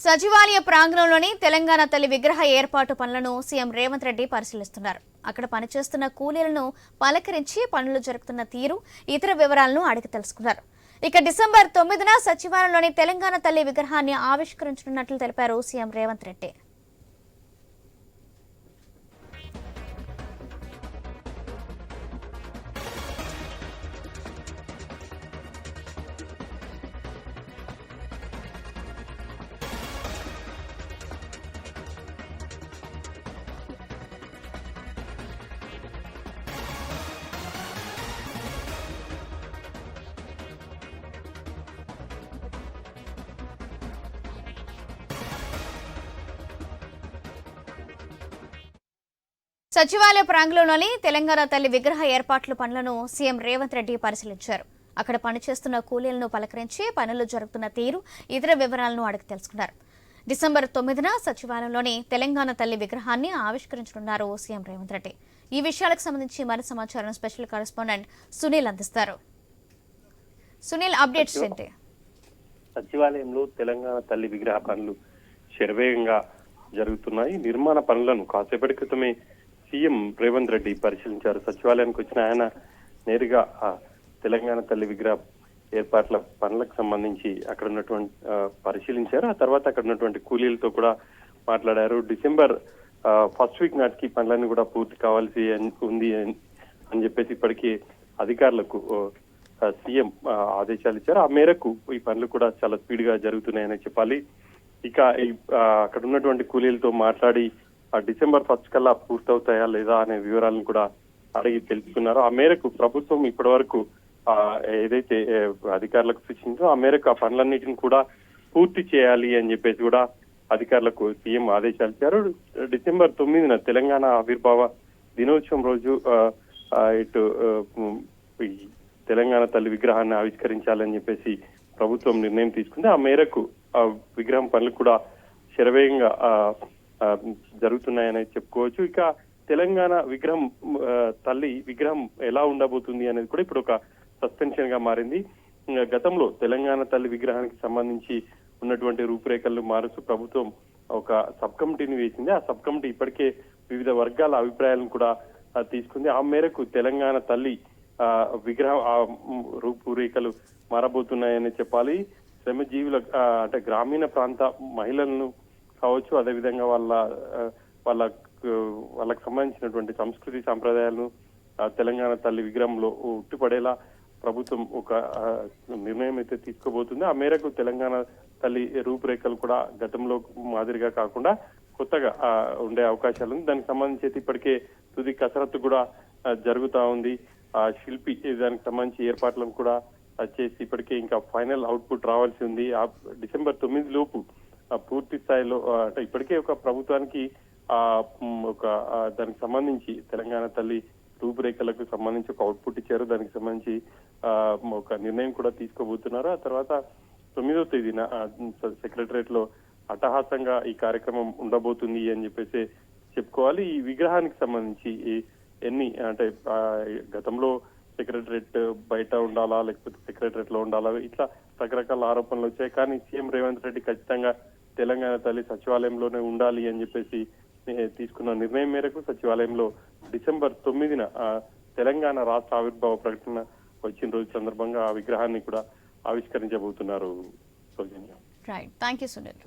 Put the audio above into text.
సచివాలయ ప్రాంగణంలోని తెలంగాణ తల్లి విగ్రహ ఏర్పాటు పనులను సీఎం రేవంత్ రెడ్డి పరిశీలిస్తున్నారు. అక్కడ పనిచేస్తున్న కూలీలను పలకరించి పనులు జరుగుతున్న తీరు ఇతర వివరాలను అడిగి తెలుసుకున్నారు. ఇక డిసెంబర్ తొమ్మిదిన సచివాలయంలోని తెలంగాణ తల్లి విగ్రహాన్ని ఆవిష్కరించనున్నట్లు తెలిపారు సీఎం రేవంత్ రెడ్డి. సచివాలయ ప్రాంగణంలోని తెలంగాణ తల్లి విగ్రహ ఏర్పాట్ల పనులను సీఎం రేవంత్ రెడ్డి పరిశీలించారు. అక్కడ పనిచేస్తున్న కూలీలను పలకరించి పనులు జరుగుతున్న తీరు ఇతర వివరాలను అడిగి తెలుసుకున్నారు. డిసెంబర్ తొమ్మిదిన సచివాలయంలోని తెలంగాణ తల్లి విగ్రహాన్ని ఆవిష్కరించనున్నారు సీఎం రేవంత్ రెడ్డి. ఈ విషయాలకు సంబంధించి మరింత సమాచారం స్పెషల్ కరెస్పాండెంట్ సునీల్ అందిస్తారు. సునీల్ అప్డేట్స్ ఏంటి? సచివాలయంలో తెలంగాణ తల్లి విగ్రహ పనులు శరవేగంగా జరుగుతున్నాయి. నిర్మాణ పనులను కాసేపటి క్రితమే సీఎం రేవంత్ రెడ్డి పరిశీలించారు. సచివాలయానికి వచ్చిన ఆయన నేరుగా ఆ తెలంగాణ తల్లి విగ్రహ ఏర్పాట్ల పనులకు సంబంధించి అక్కడ ఉన్నటువంటి పరిశీలించారు. ఆ తర్వాత అక్కడ ఉన్నటువంటి కూలీలతో కూడా మాట్లాడారు. డిసెంబర్ ఫస్ట్ వీక్ నాటికి పనులన్నీ కూడా పూర్తి కావాల్సి ఉంది అని అని చెప్పేసి ఇప్పటికీ అధికారులకు సీఎం ఆదేశాలు ఇచ్చారు. ఆ మేరకు ఈ పనులు కూడా చాలా స్పీడ్గా జరుగుతున్నాయని చెప్పాలి. ఇక అక్కడ ఉన్నటువంటి కూలీలతో మాట్లాడి డిసెంబర్ ఫస్ట్ కల్లా పూర్తవుతాయా లేదా అనే వివరాలను కూడా అడిగి తెలుసుకున్నారు. ఆ మేరకు ప్రభుత్వం ఇప్పటి వరకు ఆ, ఏదైతే అధికారులకు సూచిందో ఆ మేరకు ఆ పనులన్నిటిని కూడా పూర్తి చేయాలి అని చెప్పేసి కూడా అధికారులకు సీఎం ఆదేశాలు ఇచ్చారు. డిసెంబర్ తొమ్మిదిన తెలంగాణ ఆవిర్భావ దినోత్సవం రోజు ఇటు ఈ తెలంగాణ తల్లి విగ్రహాన్ని ఆవిష్కరించాలని చెప్పేసి ప్రభుత్వం నిర్ణయం తీసుకుంది. ఆ మేరకు ఆ విగ్రహం పనులు కూడా శరవేగంగా ఆ, జరుగుతున్నాయని చెప్పుకోవచ్చు. ఇక తెలంగాణ విగ్రహం తల్లి విగ్రహం ఎలా ఉండబోతుంది అనేది కూడా ఇప్పుడు ఒక సస్పెన్షన్గా మారింది. గతంలో తెలంగాణ తల్లి విగ్రహానికి సంబంధించి ఉన్నటువంటి రూపురేఖలు మారుస్తూ ప్రభుత్వం ఒక సబ్ కమిటీని వేసింది. ఆ సబ్ కమిటీ ఇప్పటికే వివిధ వర్గాల అభిప్రాయాలను కూడా తీసుకుంది. ఆ మేరకు తెలంగాణ తల్లి ఆ విగ్రహం ఆ రూపురేఖలు మారబోతున్నాయని చెప్పాలి. శ్రమజీవుల అంటే గ్రామీణ ప్రాంత మహిళలను కావచ్చు అదేవిధంగా వాళ్ళ వాళ్ళ వాళ్ళకి సంబంధించినటువంటి సంస్కృతి సాంప్రదాయాలను తెలంగాణ తల్లి విగ్రహంలో ఉట్టిపడేలా ప్రభుత్వం ఒక నిర్ణయం అయితే తీసుకోబోతుంది. ఆ మేరకు తెలంగాణ తల్లి రూపురేఖలు కూడా గతంలో మాదిరిగా కాకుండా కొత్తగా ఉండే అవకాశాలు ఉంది. దానికి సంబంధించి అయితే ఇప్పటికే తుది కసరత్తు కూడా జరుగుతూ ఉంది. ఆ శిల్పి దానికి సంబంధించి ఏర్పాట్లను కూడా చేసి ఇప్పటికే ఇంకా ఫైనల్ అవుట్పుట్ రావాల్సి ఉంది. ఆ డిసెంబర్ తొమ్మిది లోపు పూర్తి స్థాయిలో అంటే ఇప్పటికే ఒక ప్రభుత్వానికి ఆ ఒక దానికి సంబంధించి తెలంగాణ తల్లి రూపురేఖలకు సంబంధించి ఒక అవుట్పుట్ ఇచ్చారు. దానికి సంబంధించి ఆ, ఒక నిర్ణయం కూడా తీసుకోబోతున్నారు. ఆ తర్వాత తొమ్మిదో తేదీన సెక్రటరేట్లో అటహాసంగా ఈ కార్యక్రమం ఉండబోతుంది అని చెప్పేసి చెప్పుకోవాలి. ఈ విగ్రహానికి సంబంధించి ఎన్ని అంటే గతంలో సెక్రటరేట్ బయట ఉండాలా లేకపోతే సెక్రటరేట్లో ఉండాలా ఇట్లా రకరకాల ఆరోపణలు వచ్చాయి. కానీ సీఎం రేవంత్ రెడ్డి ఖచ్చితంగా తెలంగాణ తల్లి సచివాలయంలోనే ఉండాలి అని చెప్పేసి తీసుకున్న నిర్ణయం మేరకు సచివాలయంలో డిసెంబర్ తొమ్మిదిన తెలంగాణ రాష్ట్ర ఆవిర్భావ ప్రకటన వచ్చిన రోజు సందర్భంగా ఆ విగ్రహాన్ని కూడా ఆవిష్కరించబోతున్నారు Soujanya. Right thank you Sunil